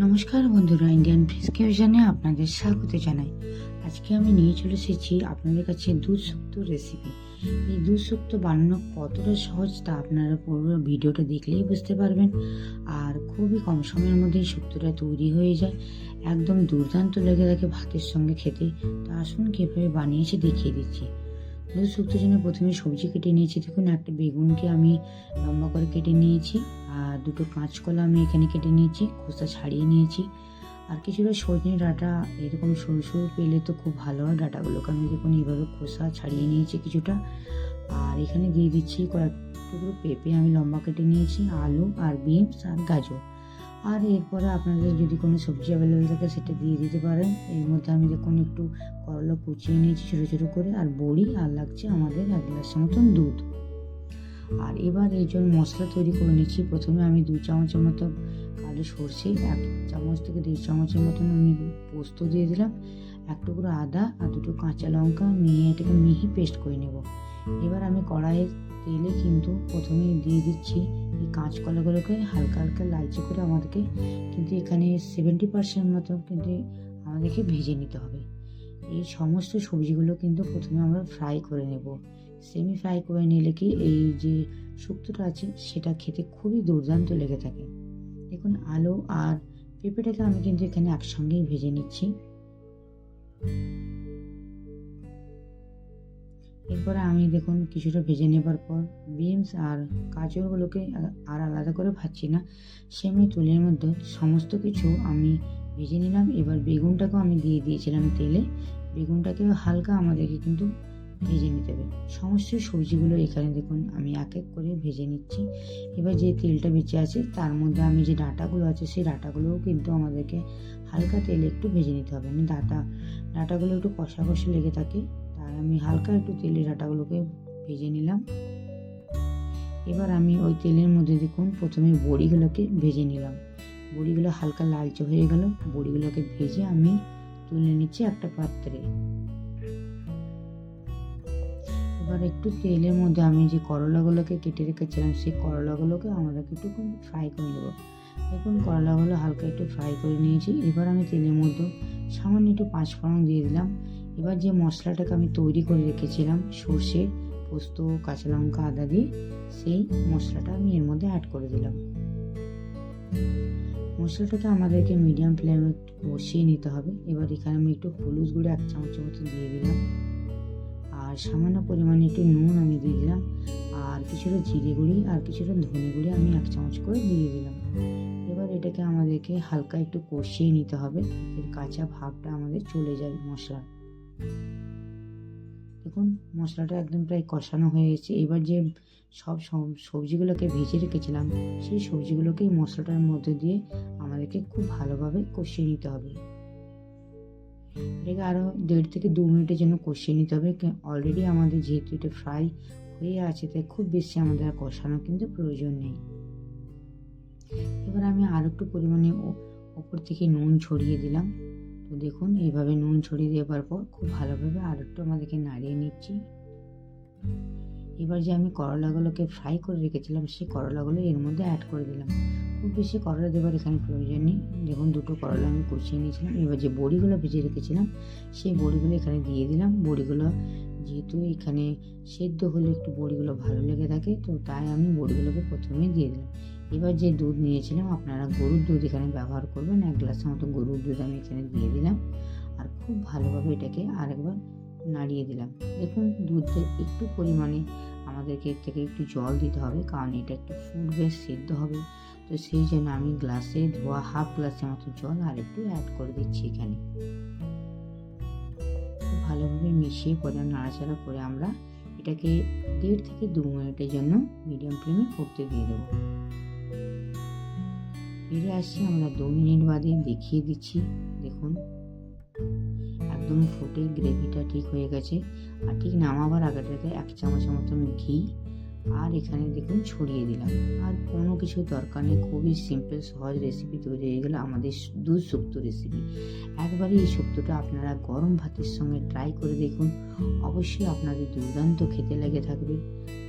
নমস্কার বন্ধুরা ইন্ডিয়ান ফিস কিউশনে আপনাদের স্বাগত জানাই। আজকে আমি নিয়ে চলে এসেছি আপনাদের কাছে দুধ শুক্তো রেসিপি এই দুধ শুক্তো বানানো কতটা সহজ তা আপনারা পুরো ভিডিওটা দেখলেই বুঝতে পারবেন। আর খুবই কম সময়ের মধ্যেই শুক্তোটা তৈরি হয়ে যায়। একদম দুর্দান্ত লেগে থাকে ভাতের সঙ্গে খেতে। তো আসুন কীভাবে বানিয়েছি দেখিয়ে দিচ্ছি। দুধ শুক্তোর জন্য প্রথমে সবজি কেটে নিয়েছি। দেখুন, একটা বেগুনকে আমি লম্বা করে কেটে নিয়েছি, আর দুটো কাঁচকলা আমি এখানে কেটে নিয়েছি, খোসা ছাড়িয়ে নিয়েছি। আর কিছুটা সজনে ডাঁটা, এরকম সরু সরু পেলে তো খুব ভালো হয় ডাঁটাগুলোকে। আমি দেখুন, এইভাবে খোসা ছাড়িয়ে নিয়েছি কিছুটা। আর এখানে দিয়ে দিচ্ছি কয়েক টুকরো পেঁপে আমি লম্বা কেটে নিয়েছি, আলু আর বিনস আর গাজর। আর এরপরে আপনাদের যদি কোনো সবজি অ্যাভেলেবেল থাকে সেটা দিয়ে দিতে পারেন। এর মধ্যে আমি দেখুন একটু করলা কুচিয়ে নিয়েছি ছোটো ছোটো করে, আর বড়ি, আর লাগছে আমাদের এক গ্লাসের মতন দুধ। আর এবার এই জন্য মশলা তৈরি করে নিচ্ছি, প্রথমে আমি দু চামচের মতো কালো সর্ষে, এক চামচ থেকে দেড় চামচের মতন আমি পোস্ত দিয়ে দিলাম, এক টুকরো আদা আর দুটো কাঁচা লঙ্কা, নিয়ে এটাকে মিহি পেস্ট করে নেব। এবার আমি কড়াইয়ের তেলে কিন্তু প্রথমে দিয়ে দিচ্ছি এই কাঁচকলাগুলোকে, হালকা হালকা লালচে করে আমাদেরকে কিন্তু এখানে সেভেন্টি পার্সেন্ট মতো কিন্তু আমাদেরকে ভেজে নিতে হবে। এই সমস্ত সবজিগুলো কিন্তু প্রথমে আমরা ফ্রাই করে নেব। সেমি ফ্রাই করে নিলে কি এই যে শুক্তোটা আছে, সেটা খেতে খুবই দুর্দান্ত লেগে থাকে। দেখুন, আলু আর পেঁপেটাকে আমি কিন্তু এখানে একসঙ্গেই ভেজে নিচ্ছি। এরপরে আমি দেখুন কিছুটা ভেজে নেবার পর বিনস আর গাজরগুলোকে আর আলাদা করে ভাজছি না সেমি তুলের মধ্যে সমস্ত কিছু আমি ভেজে নিলাম। এবার বেগুনটাকেও আমি দিয়ে দিয়েছিলাম তেলে। বেগুনটাকেও হালকা আমাদেরকে কিন্তু ভেজে নিতে হবে। সমস্ত সবজিগুলো এখানে দেখুন আমি এক এক করে ভেজে নিচ্ছি। এবার যে তেলটা বেঁচে আছে, তার মধ্যে আমি যে ডাটাগুলো আছে, সেই ডাটাগুলোও কিন্তু আমাদেরকে হালকা তেলে একটু ভেজে নিতে হবে। মানে ডাটা, ডাটাগুলো একটু কষা কষা লেগে থাকে তাই আমি হালকা একটু তেলের ডাটাগুলোকে ভেজে নিলাম। এবার আমি ওই তেলের মধ্যে দেখুন, প্রথমে বড়িগুলোকে ভেজে নিলাম। বড়িগুলো হালকা লালচে হয়ে গেল। বড়িগুলোকে ভেজে আমি তুলে নিচ্ছি একটা পাত্রে। এবার একটু তেলের মধ্যে আমি যে করলাগুলোকে কেটে রেখেছিলাম, সেই করলাগুলোকে আমাদেরকে একটু ফ্রাই করে নেব। দেখুন, করলাগুলো হালকা একটু ফ্রাই করে নিয়েছি। এবার আমি তেলের মধ্যে সামান্য একটু পাঁচফোড়ন দিয়ে দিলাম। এবার যে মশলাটাকে আমি তৈরি করে রেখেছিলাম, সর্ষে, পোস্ত, কাঁচা লঙ্কা, আদা দিয়ে, সেই মশলাটা আমি এর মধ্যে অ্যাড করে দিলাম। মশলাটাকে আমাদেরকে মিডিয়াম ফ্লেমে বসিয়ে নিতে হবে। এবার এখানে আমি একটু হলুদ গুঁড়ো এক চামচের মতো দিয়ে দিলাম। আর সামান্য পরিমাণে একটু নুন আমি দিয়ে দিলাম। আর কিছুটা জিরে গুঁড়ি আর কিছুটা ধনে গুঁড়ি আমি এক চামচ করে দিয়ে দিলাম। এবার এটাকে আমাদেরকে হালকা একটু কষিয়ে নিতে হবে। এর কাঁচা ভাবটা আমাদের চলে যায় মশলা দেখুন, মশলাটা একদম প্রায় কষানো হয়ে গেছে। এবার যে সব সবজিগুলোকে ভেজে রেখেছিলাম, সেই সবজিগুলোকে এই মশলাটার মধ্যে দিয়ে আমাদেরকে খুব ভালোভাবে কষিয়ে নিতে হবে। এটাকে আরও দেড় থেকে দু মিনিটের জন্য কষিয়ে নিতে হবে। অলরেডি আমাদের যেহেতু এটা ফ্রাই হয়ে আছে, তাই খুব বেশি আমাদের আর কষানো কিন্তু প্রয়োজন নেই। এবার আমি আর একটু পরিমাণে ওপর থেকে নুন ছড়িয়ে দিলাম। তো দেখুন, এইভাবে নুন ছড়িয়ে দেওয়ার পর খুব ভালোভাবে আলুটা আমাদেরকে নাড়িয়ে নিচ্ছি। এবার যে আমি করলাগুলোকে ফ্রাই করে রেখেছিলাম, সেই করলাগুলো এর মধ্যে অ্যাড করে দিলাম। খুব বেশি করলা দেবার এখানে প্রয়োজন নেই। দেখুন, দুটো করলা আমি কষিয়ে নিয়েছিলাম। এবার যে বড়িগুলো ভেজে রেখেছিলাম, সেই বড়িগুলো এখানে দিয়ে দিলাম। বড়িগুলো যেহেতু এখানে সেদ্ধ হলে একটু বড়িগুলো ভালো লেগে থাকে, তো তাই আমি বড়িগুলোকে প্রথমে দিয়ে দিলাম। এবার যে দুধ নিয়েছিলাম, আপনারা গরুর দুধ এখানে ব্যবহার করবেন। এক গ্লাসের মতো গরুর দুধ আমি এখানে দিয়ে দিলাম। আর খুব ভালোভাবে এটাকে আরেকবার নাড়িয়ে দিলাম। দেখুন দুধের একটু পরিমাণে আমাদেরকে এর থেকে একটু জল দিতে হবে, কারণ এটা একটু ফুটবে, সেদ্ধ হবে। তো সেই জন্য আমি গ্লাসে ধোয়া, হাফ গ্লাসের মতো জল আর একটু অ্যাড করে দিচ্ছি এখানে। ভালোভাবে মিশিয়ে পরে নাড়াচাড়া করে আমরা এটাকে দেড় থেকে দু মিনিটের জন্য মিডিয়াম ফ্লেমে করতে দিয়ে দেবো। ফিরে আসছি আমরা দু মিনিট বাদে দেখিয়ে দিচ্ছি, দেখুন। একদম ফুটে গ্রেভিটা ঠিক হয়ে গেছে। আর ঠিক নামাবার আগেটাতে এক চামচের মতন ঘি আর এখানে দেখুন ছড়িয়ে দিলাম। আর কোনো কিছু দরকার নেই, খুবই সিম্পল সহজ রেসিপি তৈরি হয়ে গেলো আমাদের দুধ সুক্ত রেসিপি একবারে এই শুক্তোটা আপনারা গরম ভাতের সঙ্গে ট্রাই করে দেখুন। অবশ্যই আপনাদের দুর্দান্ত খেতে লেগে থাকবে।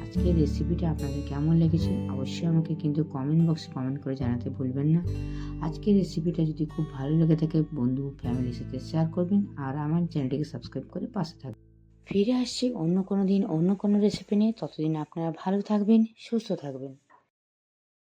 আজকে রেসিপিটা আপনাদের কেমন লেগেছে অবশ্যই আমাকে কিন্তু কমেন্ট বক্সে কমেন্ট করে জানাতে ভুলবেন না। আজকে রেসিপিটা যদি খুব ভালো লেগে থাকে, বন্ধু ফ্যামিলির সাথে শেয়ার করবেন আর আমার চ্যানেলটিকে সাবস্ক্রাইব করে পাশে থাকবেন। ফিরে আসছি অন্য কোনো দিন, অন্য কোনো রেসিপি নিয়ে। ততদিন আপনারা ভালো থাকবেন, সুস্থ থাকবেন।